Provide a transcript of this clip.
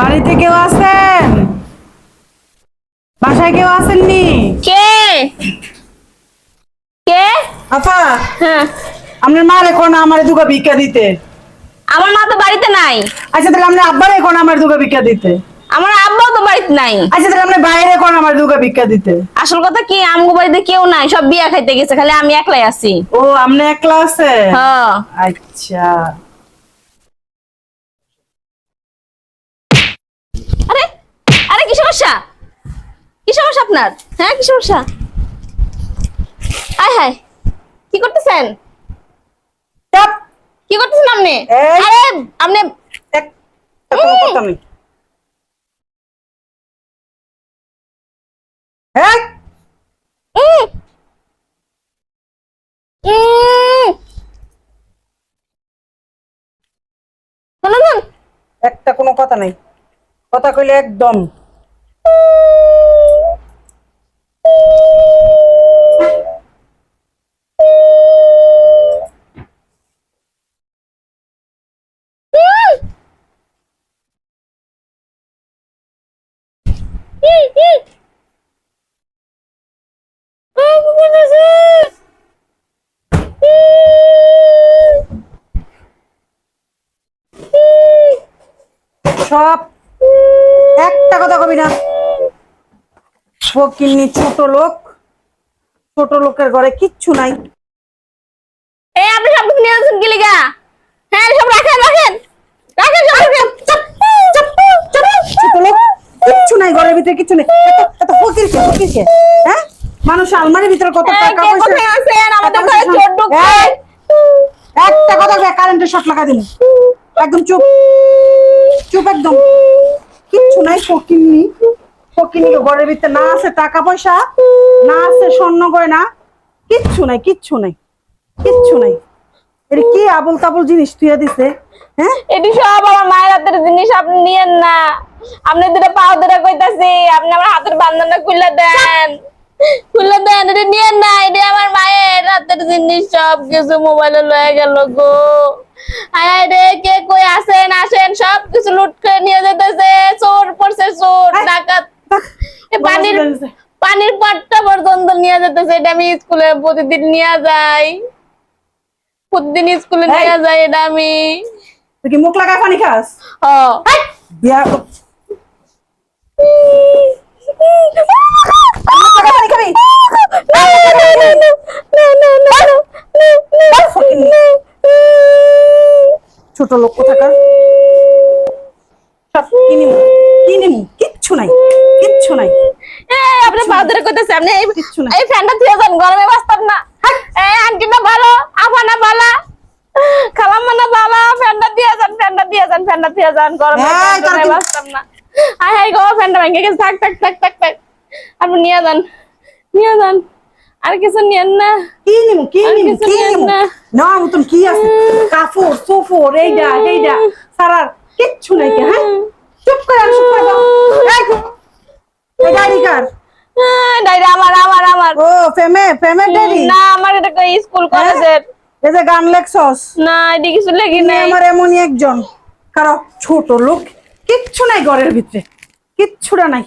বাড়িতে কেউ আছেন? বাসায় কেউ আসেননি কে? কে? আপা হ্যাঁ। আপনার মা রেখো না আমার দুগা ভিক্ষা দিতে? আমার মা তো বাড়িতে নাই। আচ্ছা তাহলে আপনার আব্বা রেখো না আমার দুগা ভিক্ষা দিতে? আমার আব্বাও তো বাড়িতে নাই। আচ্ছা তাহলে আপনার বাইরে রেখো না আমার দুগা ভিক্ষা দিতে? আসল কথা কি আমগো বাড়িতে কেউ নাই সব বিয়া খাইতে গেছে খালি আমি একলাই আছি। ও আপনি একলা আছে হ্যাঁ। আচ্ছা আরে আরে কি সমস্যা কি সমস্যা আপনার? হ্যাঁ কি সমস্যা? আয় হায়। কি করতেছেন? কি করতেছেন আপনি। আরে আপনি। একটা কোনো কথা নাই। কথা কইলে একদম। সব একটা কথা কবি না। ফকিন্নি ছোট লোক, ছোট লোকের ঘরে কিচ্ছু নাই। এই আপনি সব কিছু নিয়ে আসছেন কি লিগা? নাই ঘরের ভিতরে কিচ্ছু নেই। এত এত ফকির কে ফকির কে? হ্যাঁ? মানুষ আলমারির ভিতরে কত টাকা পয়সা? আছেন? আমাদের ঘরে চোর ঢুকছে। একটা কথা কারেন্টের শর্ট লাগা দিন একদম চুপ। চুপ একদম। কিচ্ছু নাই ফকিন্নি ফকিন্নি ঘরের ভিতরে না আছে টাকা পয়সা না আছে স্বর্ণ গয়না। কিচ্ছু নাই কিচ্ছু নাই। কিচ্ছু নাই। এর কি আবল তাবল জিনিস তুইয়া দিছে? হ্যাঁ? এটি সব আমার মায়ের হাতের জিনিস আপনি নিয়েন না। আপনি দুটো পাও কইতাছি আপনি আমার হাতের বান্ধনটা খুলে দেন। খুলে দেন এটা নিয়েন না এটা আমার মায়ের হাতের জিনিস সব কিছু মোবাইলে লয়ে গেল গো। রে কে কই আসেন আসেন সব কিছু লুট করে নিয়ে যেতেছে। চোর পড়ছে চোর ডাকাত। পানির পানির পাট্টা পর্যন্ত নিয়ে যেতেছে এটা আমি স্কুলে প্রতিদিন নিয়ে যাই। প্রতিদিন স্কুলে। নিয়ে যাই এটা আমি তুই কি মুখ লাগায় পানি খাস বিয়া ছোট লোক কোথাকার সব কিনিমু কিনিমু কিচ্ছু নাই কিচ্ছু নাই এই আপনি পাউডারে কইতেছে আপনি এই কিচ্ছু না। এই ফ্যানটা দিয়ে যান গরমে বাঁচতাম না এই আন্টি না ভালো আফা না ভালো খালাম্মা না ভালো ফ্যানটা দিয়ে যান ফ্যানটা ফ্যানটা দিয়ে যান গরমে তোর গরমে কি- বাঁচতাম না। আয় হাই গো ফ্যানটা ভেঙে গেছে। থাক থাক থাক থাক থাক। আপনি নিয়ে যান নিয়ে যান। আর কিছু নিয়েন না। কিনিমু কিনিমু কিছু কিনিমু না। না মতন কি আছে? কাপড় সোফর এইডা এইডা সারার কিচ্ছু নাই কে হ্যাঁ? চুপ করে আর চুপ করে দাও এই, এই কার? ডাইরে আমার আমার আমার। ও ফেমে ফেমে ডায়েরি না আমার এটা স্কুল হ্যাঁ? কলেজের। এই যে গান লেখছস? না এটি কিছু লেখি নাই। আমার এমনই একজন। কারও ছোট লোক কিচ্ছু নাই ঘরের ভিতরে কিচ্ছুটা নাই।